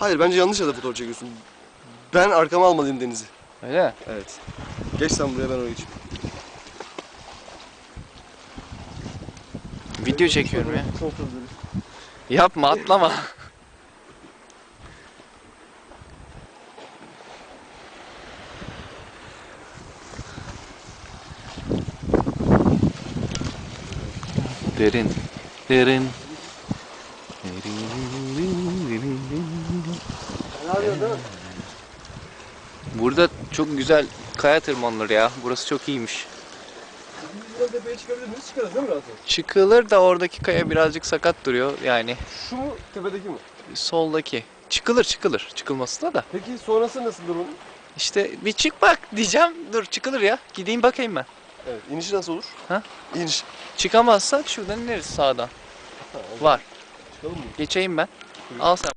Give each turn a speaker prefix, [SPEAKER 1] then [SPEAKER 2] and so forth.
[SPEAKER 1] Hayır bence yanlış yerde fotoğraf çekiyorsun. Ben arkama almalıyım denizi.
[SPEAKER 2] Öyle mi?
[SPEAKER 1] Evet. Geç sen buraya ben oraya geçeyim.
[SPEAKER 2] Video çekiyorum ya.
[SPEAKER 1] Çok özür dilerim.
[SPEAKER 2] Yapma atlama. Derin. Derin. Burada çok güzel kaya tırmanılır ya. Burası çok iyiymiş.
[SPEAKER 1] Buradan tepeye çıkabilir miyiz? Çıkarız değil mi rahat?
[SPEAKER 2] Çıkılır da oradaki kaya birazcık sakat duruyor yani.
[SPEAKER 1] Şu mu tepedeki mi?
[SPEAKER 2] Soldaki. Çıkılır çıkılır. Çıkılması da da.
[SPEAKER 1] Peki sonrası nasıldır bunun?
[SPEAKER 2] İşte bir çık bak diyeceğim. Dur çıkılır ya. Gideyim bakayım ben.
[SPEAKER 1] Evet. İnişi nasıl olur?
[SPEAKER 2] Ha?
[SPEAKER 1] İniş.
[SPEAKER 2] Çıkamazsak şuradan ineriz sağdan.
[SPEAKER 1] Ha.
[SPEAKER 2] Var.
[SPEAKER 1] Çıkalım mı?
[SPEAKER 2] Geçeyim ben. Al sen.